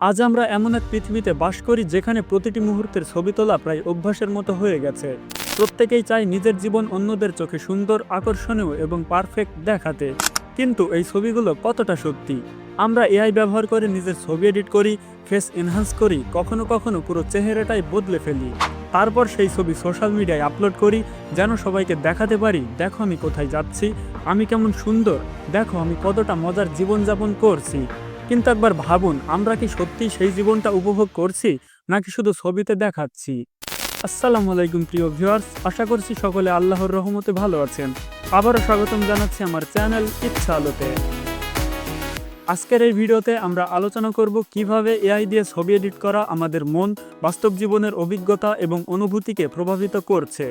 আজ আমরা এমন এক পৃথিবীতে বাস করি যেখানে প্রতিটি মুহূর্তের ছবি তোলা প্রায় অভ্যাসের মতো হয়ে গেছে। প্রত্যেকেই চায় নিজের জীবন অন্যদের চোখে সুন্দর, আকর্ষণীয় এবং পারফেক্ট দেখাতে। কিন্তু এই ছবিগুলো কতটা সত্যি? আমরা এআই ব্যবহার করে নিজের ছবি এডিট করি, ফেস এনহান্স করি, কখনো কখনো পুরো চেহারাটাই বদলে ফেলি। তারপর সেই ছবি সোশ্যাল মিডিয়ায় আপলোড করি, যেন সবাইকে দেখাতে পারি, দেখো আমি কোথায় যাচ্ছি, আমি কেমন সুন্দর, দেখো আমি কতটা মজার জীবনযাপন করছি। কিন্তু একবার ভাবুন, আমরা কি সত্যি সেই জীবনটা উপভোগ করছি, নাকি শুধু ছবিতে দেখাচ্ছি? আসসালামু আলাইকুম প্রিয় ভিউয়ার্স, আশা করছি সকলে আল্লাহর রহমতে ভালো আছেন। আবারও স্বাগতম জানাচ্ছি আমার চ্যানেল ইচ্ছা আলোতে। আজকের এই ভিডিওতে আমরা আলোচনা করব কীভাবে এআই দিয়ে ছবি এডিট করা আমাদের মন, বাস্তব জীবনের অভিজ্ঞতা এবং অনুভূতিকে প্রভাবিত করছে।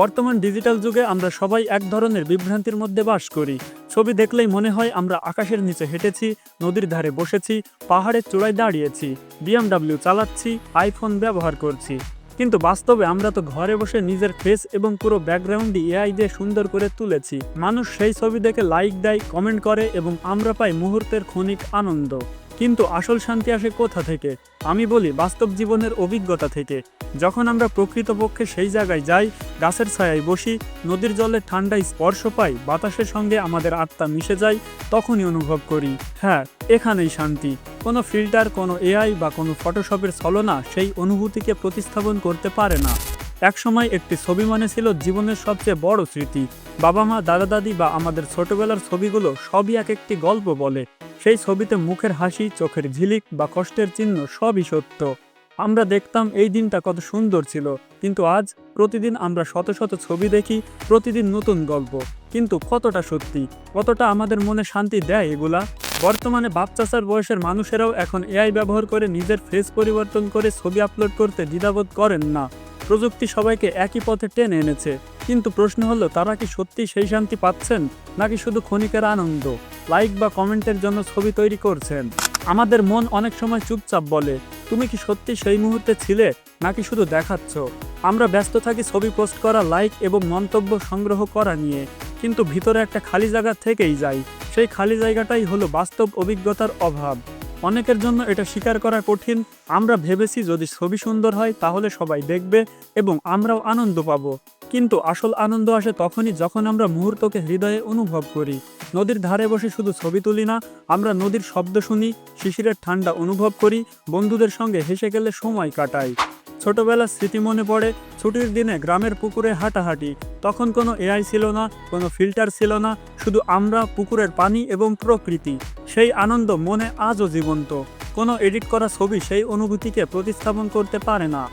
বর্তমান ডিজিটাল যুগে আমরা সবাই এক ধরনের বিভ্রান্তির মধ্যে বাস করি। ছবি দেখলেই মনে হয় আমরা আকাশের নিচে হেঁটেছি, নদীর ধারে বসেছি, পাহাড়ের চূড়ায় দাঁড়িয়েছি, বিএমডাব্লিউ চালাচ্ছি, আইফোন ব্যবহার করছি। কিন্তু বাস্তবে আমরা তো ঘরে বসে নিজের ফেস এবং পুরো ব্যাকগ্রাউন্ডই এআই দিয়ে সুন্দর করে তুলেছি। মানুষ সেই ছবি দেখে লাইক দেয় কমেন্ট করে এবং আমরা পাই মুহূর্তের ক্ষণিক আনন্দ। কিন্তু আসল শান্তি আসে কোথা থেকে? আমি বলি বাস্তব জীবনের অভিজ্ঞতা থেকে। যখন আমরা প্রকৃতপক্ষে সেই জায়গায় যাই, গাছের ছায়ায় বসি, নদীর জলে ঠান্ডায় স্পর্শ পাই, বাতাসের সঙ্গে আমাদের আত্মা মিশে যায়, তখনই অনুভব করি হ্যাঁ এখানেই শান্তি। কোনো ফিল্টার, কোনো এআই বা কোনো ফটোশপের ছলনা সেই অনুভূতিকে প্রতিস্থাপন করতে পারে না। একসময় একটি ছবি মানে ছিল জীবনের সবচেয়ে বড় স্মৃতি। বাবা মা দাদা দাদি বা আমাদের ছোটবেলার ছবিগুলো সবই এক একটি গল্প বলে। সেই ছবিতে মুখের হাসি, চোখের ঝিলিক বা কষ্টের চিহ্ন সবই সত্য। আমরা দেখতাম এই দিনটা কত সুন্দর ছিল। কিন্তু আজ প্রতিদিন আমরা শত শত ছবি দেখি, প্রতিদিন নতুন গল্প। কিন্তু কতটা সত্যি, কতটা আমাদের মনে শান্তি দেয় এগুলা? বর্তমানে বাপ চাচার বয়সের মানুষেরাও এখন এআই ব্যবহার করে নিজের ফেস পরিবর্তন করে ছবি আপলোড করতে দ্বিধাবোধ করেন না। প্রযুক্তি সবাইকে একই পথে টেনে এনেছে। কিন্তু প্রশ্ন হলো, তারা কি সত্যি সেই শান্তি পাচ্ছেন, নাকি শুধু ক্ষণিকের আনন্দ? লাইক বা কমেন্টের জন্য ছবি তৈরি করছেন? আমাদের মন অনেক সময় চুপচাপ বলে তুমি কি সত্যি সেই মুহূর্তে ছিলে, নাকি শুধু দেখাচ্ছ? আমরা ব্যস্ত থাকি ছবি পোস্ট করা, লাইক এবং মন্তব্য সংগ্রহ করা নিয়ে, কিন্তু ভিতরে একটা খালি জায়গা থেকেই যায় সেই খালি জায়গাটাই হলো বাস্তব অভিজ্ঞতার অভাব। অনেকের জন্য এটা স্বীকার করা কঠিন। আমরা ভেবেছি যদি ছবি সুন্দর হয়, তাহলে সবাই দেখবে এবং আমরাও আনন্দ পাবো। কিন্তু আসল আনন্দ আসে তখনই যখন আমরা মুহূর্তকে হৃদয়ে অনুভব করি। নদীর ধারে বসে শুধু ছবি তুলি না, আমরা নদীর শব্দ শুনি, শিশিরের ঠান্ডা অনুভব করি, বন্ধুদের সঙ্গে হেসে গেলে সময় কাটাই। ছোটবেলার স্মৃতি মনে পড়ে, ছুটির দিনে গ্রামের পুকুরে হাঁটাহাঁটি। তখন কোনো এআই ছিল না, কোনো ফিল্টার ছিল না, শুধু আমরা, পুকুরের পানি এবং প্রকৃতি। সেই আনন্দ মনে আজও জীবন্ত। কোনো এডিট করা ছবি সেই অনুভূতিকে প্রতিস্থাপন করতে পারে না।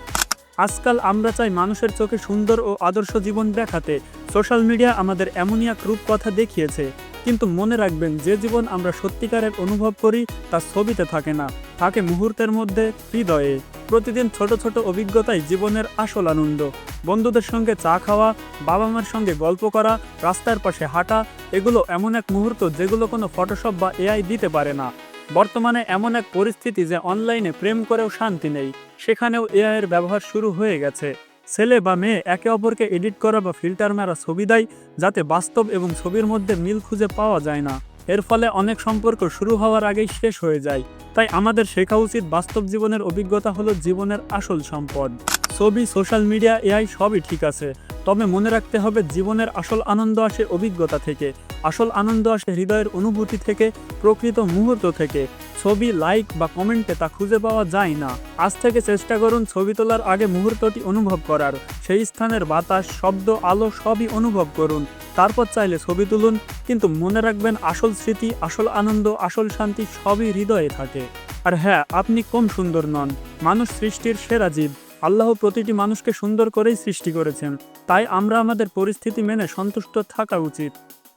আজকাল আমরা চাই মানুষের চোখে সুন্দর ও আদর্শ জীবন দেখাতে। সোশ্যাল মিডিয়া আমাদের এমনই এক রূপকথা দেখিয়েছে কিন্তু মনে রাখবেন, যে জীবন আমরা সত্যিকারের অনুভব করি তা ছবিতে থাকে না। থাকে মুহূর্তের মধ্যে হৃদয়ে। প্রতিদিন ছোট ছোট অভিজ্ঞতাই জীবনের আসল আনন্দ। বন্ধুদের সঙ্গে চা খাওয়া বাবা মার সঙ্গে গল্প করা, রাস্তার পাশে হাঁটা, এগুলো এমন এক মুহূর্ত যেগুলো কোনো ফটোশপ বা এআই দিতে পারে না। বর্তমানে এমন এক পরিস্থিতি যে অনলাইনে প্রেম করেও শান্তি নেই। সেখানেও এআইয়ের ব্যবহার শুরু হয়ে গেছে। ছেলে বা মেয়ে একে অপরকে এডিট করা বা ফিল্টার মারা ছবি দেয় যাতে বাস্তব এবং ছবির মধ্যে মিল খুঁজে পাওয়া যায় না। এর ফলে অনেক সম্পর্ক শুরু হওয়ার আগেই শেষ হয়ে যায়। তাই আমাদের শেখা উচিত বাস্তব জীবনের অভিজ্ঞতা হলো জীবনের আসল সম্পদ। ছবি, সোশ্যাল মিডিয়া, এআই সবই ঠিক আছে। তবে মনে রাখতে হবে জীবনের আসল আনন্দ আসে অভিজ্ঞতা থেকে। আসল আনন্দ আসে হৃদয়ের অনুভূতি থেকে, প্রকৃত মুহূর্ত থেকে। ছবি লাইক বা কমেন্টে তা খুঁজে পাওয়া যায় না। আজ থেকে চেষ্টা করুন ছবি তোলার আগে মুহূর্তটি অনুভব করার। সেই স্থানের বাতাস, শব্দ, আলো সবই অনুভব করুন। তারপর চাইলে ছবি তুলুন, কিন্তু মনে রাখবেন আসল স্মৃতি, আসল আনন্দ, আসল শান্তি সবই হৃদয়ে থাকে। আর হ্যাঁ আপনি কম সুন্দর নন। মানুষ সৃষ্টির সেরা জীব। আল্লাহ প্রতিটি মানুষকে সুন্দর করেই সৃষ্টি করেছেন। তাই আমরা আমাদের পরিস্থিতি মেনে সন্তুষ্ট থাকা উচিত।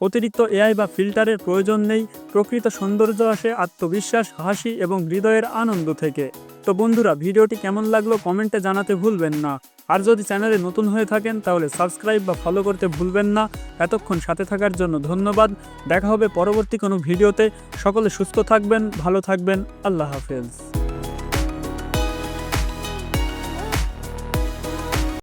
অতিরিক্ত এআই বা ফিল্টারের প্রয়োজন নেই, প্রকৃত সৌন্দর্য আসে, আত্মবিশ্বাস, হাসি এবং হৃদয়ের আনন্দ থেকে। তো বন্ধুরা, ভিডিওটি কেমন লাগল কমেন্টে জানাতে ভুলবেন না। আর যদি চ্যানেলে নতুন হয়ে থাকেন, তাহলে সাবস্ক্রাইব বা ফলো করতে ভুলবেন না। এতক্ষণ সাথে থাকার জন্য ধন্যবাদ। দেখা হবে পরবর্তী কোনো ভিডিওতে। সকলে সুস্থ থাকবেন, ভালো থাকবেন। আল্লাহ হাফেজ।